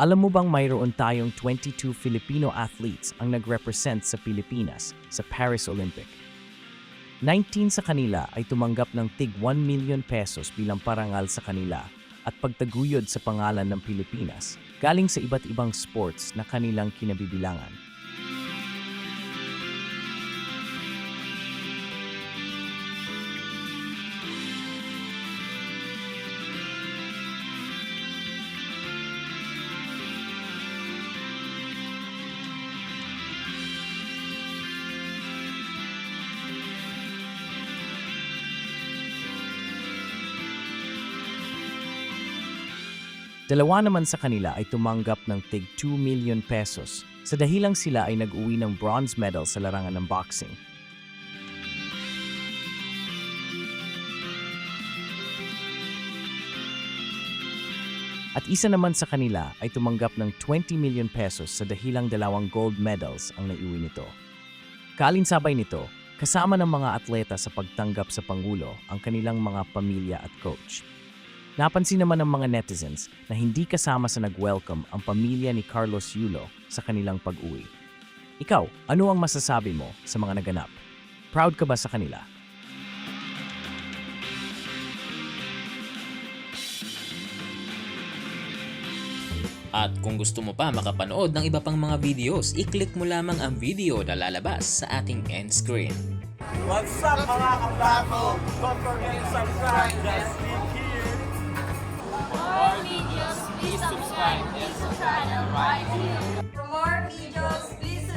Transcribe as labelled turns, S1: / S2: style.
S1: Alam mo bang mayroon tayong 22 Filipino athletes ang nag-represent sa Pilipinas sa Paris Olympic? 19 sa kanila ay tumanggap ng tig 1 million pesos bilang parangal sa kanila at pagtaguyod sa pangalan ng Pilipinas galing sa iba't ibang sports na kanilang kinabibilangan. Dalawa naman sa kanila ay tumanggap ng tig 2 million pesos sa dahilang sila ay nag-uwi ng bronze medal sa larangan ng boxing. At isa naman sa kanila ay tumanggap ng 20 million pesos sa dahilang dalawang gold medals ang naiuwi nito. Kaalinsabay nito, kasama ng mga atleta sa pagtanggap sa Pangulo ang kanilang mga pamilya at coach. Napansin naman ng mga netizens na hindi kasama sa nag-welcome ang pamilya ni Carlos Yulo sa kanilang pag-uwi. Ikaw, ano ang masasabi mo sa mga naganap? Proud ka ba sa kanila?
S2: At kung gusto mo pa makapanood ng iba pang mga videos, i-click mo lamang ang video na lalabas sa ating end screen.
S3: What's up mga kabago? Don't forget to subscribe. Just
S4: subscribe. And like.
S5: For more videos, please